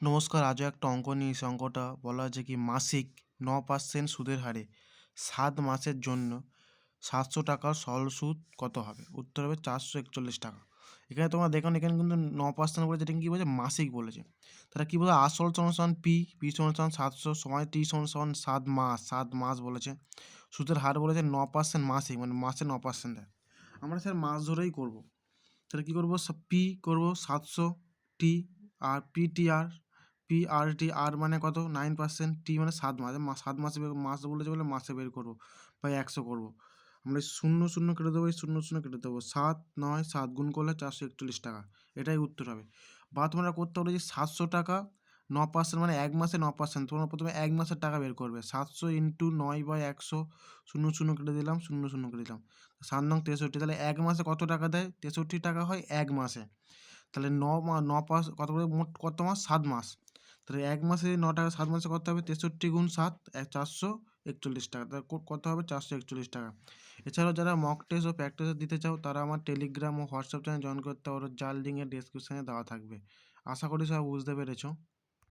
নমস্কার, আজও একটা অঙ্ক নিয়ে এসে অঙ্কটা বলা আছে কি মাসিক ন পার্সেন্ট সুদের হারে সাত মাসের জন্য সাতশো টাকার সরল সুদ কত হবে? উত্তর হবে চারশো একচল্লিশ টাকা। এখানে তোমরা দেখুন এখানে কিন্তু ন পার্সেন্ট বলেছে, এটা কী বলেছে? মাসিক বলেছে। তাহলে কী বলে আসল সমান পি পি সমান সাতশো সময় টি সমান সাত মাস সাত মাস বলেছে। সুদের হার বলেছে ন পার্সেন্ট মাসিক মানে মাসে ন পার্সেন্ট দেয়। আমরা স্যার মাস ধরেই করব। তাহলে কী করব? পি করব সাতশো টি আর পি টি আর পি আর টি আর মানে কত? নাইন পার্সেন্ট টি মানে সাত মাস। সাত মাসে মাস বলেছে বলে মাসে বের করব বা একশো করব। আমরা শূন্য শূন্য কেটে দেবো, এই শূন্য শূন্য কেটে দেবো। সাত নয় সাত গুণ করলে চারশো একচল্লিশ টাকা। এটাই উত্তর হবে। বা তোমরা করতে পারো যে সাতশো টাকা ন পার্সেন্ট মানে এক মাসে ন পার্সেন্ট তোমরা প্রথমে এক মাসের টাকা বের করবে। সাতশো ইন্টু নয় বাই একশো, শূন্য শূন্য কেটে দিলাম, শূন্য শূন্য কেটে দিলাম। সাত নং তেষট্টি, তাহলে এক মাসে কত টাকা দেয়? তেষট্টি টাকা হয় এক মাসে। তাহলে ন মা ন পাস কত মোট কত মাস? সাত মাস। তাহলে এক মাসে ন টাকা, সাত মাসে কত হবে? তেষট্টি গুণ সাত চারশো একচল্লিশ টাকা। কো- কত হবে? চারশো একচল্লিশ টাকা। এছাড়াও যারা মক টেস্ট ও প্র্যাকটিস দিতে চাও, তারা আমার টেলিগ্রাম ও হোয়াটসঅ্যাপ চ্যানেল জয়েন করতে পারো। যার লিঙ্কে ডিসক্রিপশানে দেওয়া থাকবে। আশা করি সব বুঝতে পেরেছ।